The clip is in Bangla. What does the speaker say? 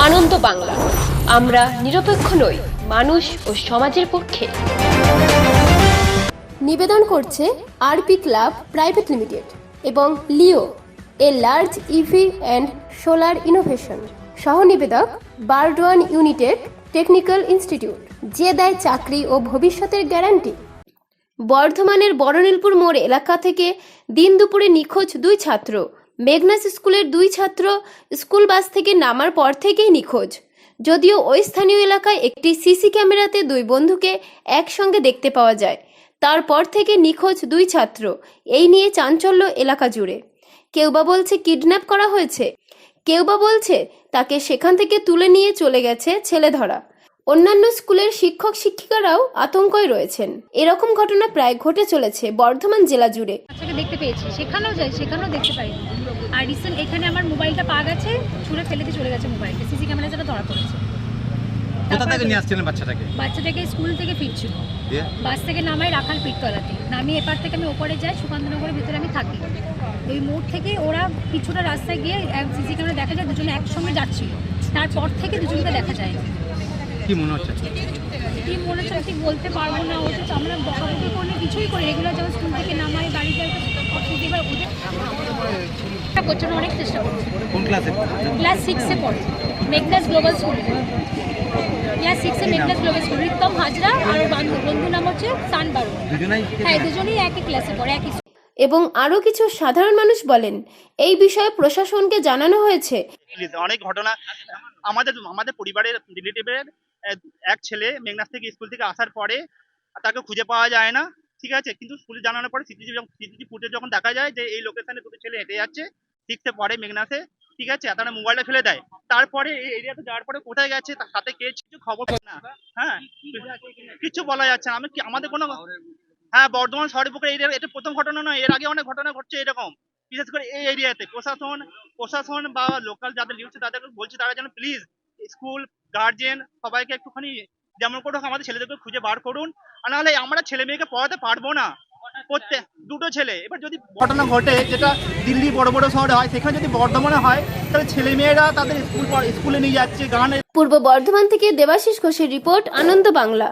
আনন্দ বাংলা। আমরা নিরপেক্ষ নই, মানুষ ও সমাজের পক্ষে। নিবেদন করছে আরপি ক্লাব প্রাইভেট লিমিটেড এবং Leo, a large EV and solar innovation. সহ নিবেদক বারডোয়ান ইউনিটেড টেকনিক্যাল ইনস্টিটিউট, যে দেয় চাকরি ও ভবিষ্যতের গ্যারান্টি। বর্ধমানের বড়নীলপুর মোড় এলাকা থেকে দিন দুপুরে নিখোঁজ দুই ছাত্র। মেঘনাস স্কুলের দুই ছাত্র স্কুল বাস থেকে নামার পর থেকেই নিখোঁজ। যদিও ওই স্থানীয় এলাকায় একটি সিসি ক্যামেরাতে দুই বন্ধুকে একসঙ্গে দেখতে পাওয়া যায়। তারপর থেকে নিখোঁজ দুই ছাত্র। এই নিয়ে চাঞ্চল্য এলাকা জুড়ে। কেউ বা বলছে কিডন্যাপ করা হয়েছে। কেউ বা বলছে তাকে সেখান থেকে তুলে নিয়ে চলে গেছে ছেলে ধরা অন্যান্য স্কুলের শিক্ষক শিক্ষিকারাও আতঙ্কই রয়েছেন। এরকম ঘটনা প্রায় ঘটে চলেছে বর্ধমান জেলা জুড়ে। দেখতে পেয়েছি সেখানেও যাই সেখানেও দেখতে পাইনি আর রিসেন্ট এখানে আমার মোবাইলটা পাওয়া গেছে ছুঁড়ে ফেলে দিয়ে চলে গেছে মোবাইলটা। সিসি ক্যামেরা যেটা ধরা পড়েছে। কোথা থেকে নিয়ে আসছিলেন বাচ্চাটাকে? বাচ্চাটাকে স্কুল থেকে ফিরছিল। বাস থেকে নামাই রাখাল পীরতলাতে। নামিয়ে এপার থেকে আমি ওপরে যাই সুকান্তনগরের ভিতরে আমি থাকি। ওই মোড় থেকে ওরা কিছুটা রাস্তায় গিয়ে সিসি ক্যামেরা দেখা যায় দুজনে একসঙ্গে যাচ্ছিল। তারপর থেকে দুজনকে দেখা যায়। কি মনে হচ্ছে? কি মনে হচ্ছে ঠিক বলতে পারব না। অথচ আমরা বকাবকি করে কিছুই করি রেগুলার যেমন স্কুল থেকে নামাই যাই অসুবিধা ওদের চেষ্টা করছে অনেক চেষ্টা করছে। কোন ক্লাসে ক্লাস সিক্সে পড়ে মেঘনাস গ্লোবাল স্কুলে ক্লাস সিক্সে মেঘনাস গ্লোবাল স্কুল রিতম হাজরা আর বান্ধব বন্ধু নাম হচ্ছে সান বারু হ্যাঁ দুজনেই একই ক্লাসে পড়ে একই এবং আরও কিছু সাধারণ মানুষ বলেন এই বিষয়ে প্রশাসনকে জানানো হয়েছে। অনেক ঘটনা। আমাদের আমাদের পরিবারের রিলেটিভের এক ছেলে মেঘনাস থেকে স্কুল থেকে আসার পরে তাকে খুঁজে পাওয়া যায় না ঠিক আছে? কিন্তু স্কুলে জানানোর পরে সিসিটিভি সিসিটিভি ফুটেজ যখন দেখা যায় যে এই লোকেশনে দুটো ছেলে হেঁটে যাচ্ছে সিক্সে পরে মেঘনাসে ঠিক আছে? তারা মোবাইলটা ফেলে দেয়। তারপরে এই এরিয়াতে যাওয়ার পরে কোথায় গেছে? তার সাথে কে কিছু খবর না। হ্যাঁ? কিছু বলা যাচ্ছে না। আমি আমাদের কোনো হ্যাঁ বর্ধমান শহরের বুকে এরিয়া এটা প্রথম ঘটনা নয়, এর আগে অনেক ঘটনা ঘটছে এরকম। বিশেষ করে এই এরিয়াতে প্রশাসন প্রশাসন বা লোকাল যাদের নিউজ তাদেরকে বলছে তারা যেন প্লিজ স্কুল গার্জেন সবাইকে একটুখানি যেমন করে আমাদের ছেলেদেরকে খুঁজে বার করুন। আর নাহলে আমরা ছেলে মেয়েকে পড়াতে পারব না। করতে দুটো ছেলে। এবার যদি ঘটনা ঘটে যেটা দিল্লি বড় বড় শহরে হয় সেখানে যদি বর্ধমানে হয় তাহলে ছেলে মেয়েরা তাদের স্কুল স্কুলে নিয়ে যাচ্ছে গানে পূর্ব বর্ধমান থেকে দেবাশিস ঘোষের রিপোর্ট আনন্দ বাংলা।